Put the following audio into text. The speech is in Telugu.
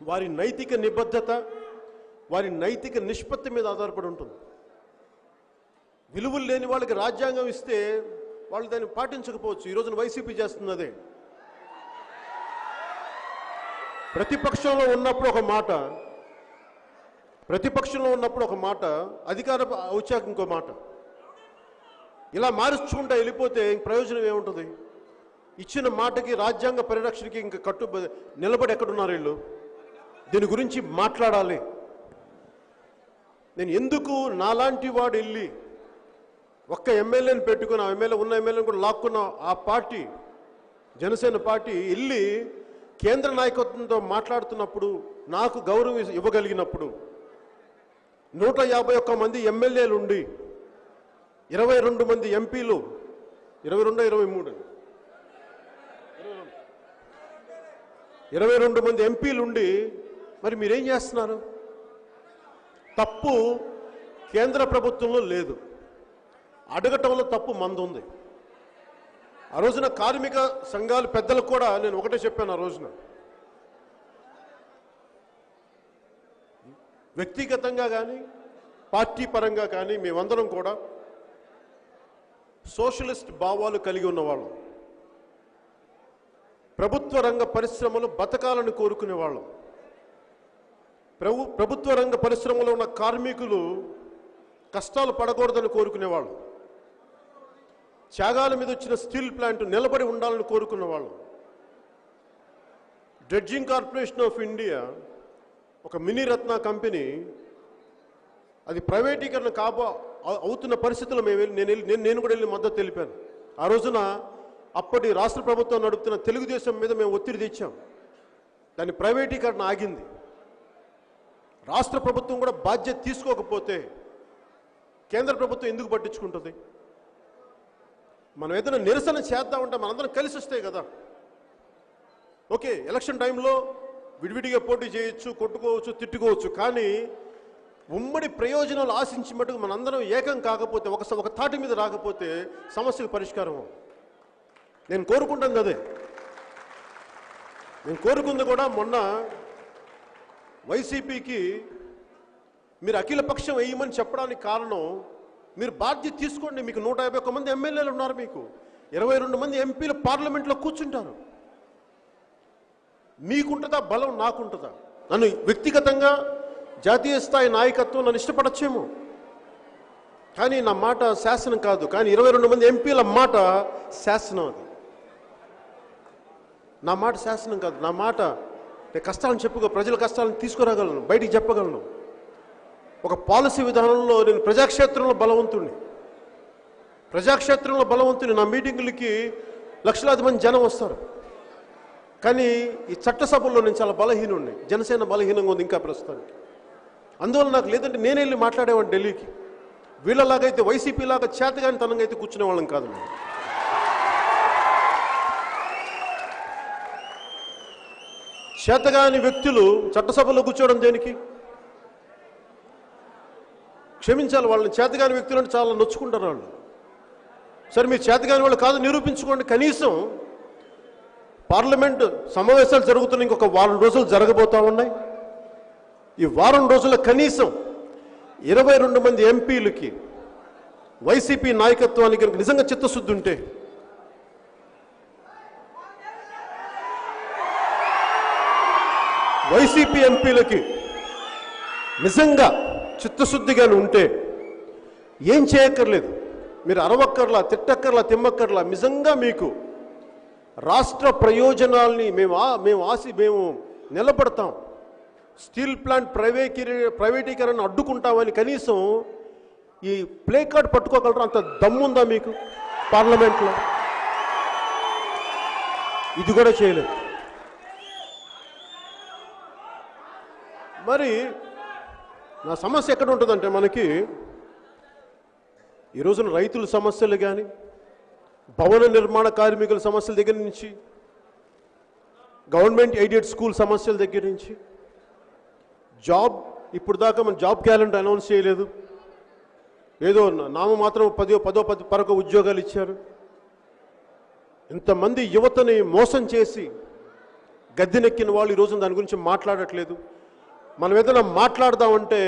వారి నైతిక నిబద్ధత వారి నైతిక నిష్పత్తి మీద ఆధారపడి ఉంటుంది. విలువలు లేని వాళ్ళకి రాజ్యాంగం ఇస్తే వాళ్ళు దాన్ని పాటించకపోవచ్చు. ఈ రోజున వైసీపీ చేస్తున్నదే ప్రతిపక్షంలో ఉన్నప్పుడు ఒక మాట ప్రతిపక్షంలో ఉన్నప్పుడు ఒక మాట అధికార వచ్చాక ఇంకో మాట. ఇలా మారుచుకుంటా వెళ్ళిపోతే ప్రయోజనం ఏముంటుంది? ఇచ్చిన మాటకి రాజ్యాంగ పరిరక్షణకి ఇంకా కట్టు నిలబడి ఎక్కడున్నారు వీళ్ళు? దీని గురించి మాట్లాడాలి. నేను ఎందుకు నాలాంటి వాడు వెళ్ళి ఒక్క ఎమ్మెల్యేని పెట్టుకుని ఆ ఎమ్మెల్యే ఉన్న ఎమ్మెల్యేని కూడా లాక్కున్న ఆ పార్టీ జనసేన పార్టీ వెళ్ళి కేంద్ర నాయకత్వంతో మాట్లాడుతున్నప్పుడు నాకు గౌరవం ఇవ్వగలిగినప్పుడు నూట యాభై ఒక్క మంది ఎమ్మెల్యేలు ఉండి ఇరవై రెండు మంది ఎంపీలు ఇరవై రెండు ఇరవై మూడు. ఇరవై రెండు మంది ఎంపీలు ఉండి మరి మీరేం చేస్తున్నారు? తప్పు కేంద్ర ప్రభుత్వంలో లేదు. అడగటంలో తప్పు మంది ఉంది ఆ రోజున కార్మిక సంఘాలు పెద్దలకు కూడా నేను ఒకటే చెప్పాను ఆ రోజున. వ్యక్తిగతంగా కానీ పార్టీ పరంగా కానీ మేమందరం కూడా సోషలిస్ట్ భావాలు కలిగి ఉన్నవాళ్ళం. ప్రభుత్వ రంగ పరిశ్రమలు బతకాలని కోరుకునేవాళ్ళం. ప్రభు ప్రభుత్వ రంగ పరిశ్రమలో ఉన్న కార్మికులు కష్టాలు పడకూడదని కోరుకునేవాళ్ళు. త్యాగాల మీద వచ్చిన స్టీల్ ప్లాంట్ నిలబడి ఉండాలని కోరుకునేవాళ్ళు డ్రెడ్జింగ్ కార్పొరేషన్ ఆఫ్ ఇండియా ఒక మినీ రత్న కంపెనీ అది ప్రైవేటీకరణ కాబో అవుతున్న పరిస్థితుల్లో మేము వెళ్ళి నేను వెళ్ళి నేను నేను కూడా వెళ్ళి మద్దతు తెలిపాను. ఆ రోజున అప్పటి రాష్ట్ర ప్రభుత్వం నడుపుతున్న తెలుగుదేశం మీద మేము ఒత్తిడి తెచ్చాం. దాని ప్రైవేటీకరణ ఆగింది. రాష్ట్ర ప్రభుత్వం కూడా బాధ్యత తీసుకోకపోతే కేంద్ర ప్రభుత్వం ఎందుకు పట్టించుకుంటుంది? మనం ఏదైనా నిరసన చేద్దామంటే మనందరం కలిసి వస్తాయి కదా. ఓకే ఎలక్షన్ టైంలో విడివిడిగా పోటీ చేయొచ్చు కొట్టుకోవచ్చు తిట్టుకోవచ్చు కానీ ఉమ్మడి ప్రయోజనాలు ఆశించి మటుకు మనందరం ఏకం కాకపోతే ఒక ఒక తాటి మీద రాకపోతే సమస్యకు పరిష్కారం నేను కోరుకుంటాను అదే నేను కోరుకుంది కూడా మొన్న వైసీపీకి మీరు అఖిలపక్షం వేయమని చెప్పడానికి కారణం మీరు బాధ్యత తీసుకోండి. మీకు నూట యాభై ఒక్క మంది ఎమ్మెల్యేలు ఉన్నారు మీకు. ఇరవై రెండు మంది ఎంపీలు పార్లమెంట్లో కూర్చుంటారు. మీకుంటుందా? బలం నాకుంటుందా? నన్ను వ్యక్తిగతంగా జాతీయ స్థాయి నాయకత్వం నన్ను ఇష్టపడచ్చేమో. కానీ నా మాట శాసనం కాదు. కానీ ఇరవై రెండు మంది ఎంపీల మాట శాసనం అది. నా మాట శాసనం కాదు. నా మాట నేను కష్టాలను చెప్పుకో ప్రజల కష్టాలను తీసుకురాగలను బయటికి చెప్పగలను. ఒక పాలసీ విధానంలో నేను ప్రజాక్షేత్రంలో బలవంతుణ్ణి. ప్రజాక్షేత్రంలో బలవంతుని నా మీటింగులకి లక్షలాది మంది జనం వస్తారు. కానీ ఈ చట్టసభల్లో నేను చాలా బలహీనుండి జనసేన బలహీనంగా ఉంది ఇంకా ప్రస్తుతానికి. అందువల్ల నాకు లేదంటే నేనే వెళ్ళి మాట్లాడేవాడిని ఢిల్లీకి. వీళ్ళలాగైతే వైసీపీ లాగా చేతగాని తనంగా అయితే కూర్చునే వాళ్ళం కాదు చేతగాని వ్యక్తులు చట్టసభలో కూర్చోవడం దేనికి? క్షమించాలి వాళ్ళని చేతగాని వ్యక్తులు అంటే చాలా నొచ్చుకుంటారు వాళ్ళు. సరే మీరు చేతగాని వాళ్ళు కాదు నిరూపించుకోండి. కనీసం పార్లమెంట్ సమావేశాలు జరుగుతున్న ఇంకొక వారం రోజులు జరగబోతా ఉన్నాయి. ఈ వారం రోజుల కనీసం ఇరవై రెండు మంది ఎంపీలకి వైసీపీ నాయకత్వానికి నిజంగా చిత్తశుద్ధి ఉంటే వైసీపీ ఎంపీలకి నిజంగా చిత్తశుద్ధిగాని ఉంటే ఏం చేయక్కర్లేదు. మీరు అరవక్కర్లా తిట్టక్కర్లా తిమ్మక్కర్లా నిజంగా మీకు రాష్ట్ర ప్రయోజనాల్ని మేము మేము ఆసి మేము నిలబడతాం. స్టీల్ ప్లాంట్ ప్రైవేకీ ప్రైవేటీకరణ అడ్డుకుంటామని కనీసం ఈ ప్లే కార్డ్ పట్టుకోగలరా? అంత దమ్ముందా మీకు పార్లమెంట్లో? ఇది కూడా చేయలేదు. మరి నా సమస్య ఎక్కడ ఉంటుందంటే మనకి ఈ రోజున రైతుల సమస్యలు కానీ భవన నిర్మాణ కార్మికుల సమస్యల దగ్గర నుంచి గవర్నమెంట్ ఎయిడెడ్ స్కూల్ సమస్యల దగ్గర నుంచి జాబ్ ఇప్పుడు దాకా మన జాబ్ క్యాలెండర్ అనౌన్స్ చేయలేదు. ఏదో నామ మాత్రం పదో పదో పది పరక ఉద్యోగాలు ఇచ్చారు. ఇంతమంది యువతని మోసం చేసి గద్దెనెక్కిన వాళ్ళు ఈరోజు దాని గురించి మాట్లాడట్లేదు. మనం ఏదైనా మాట్లాడదామంటే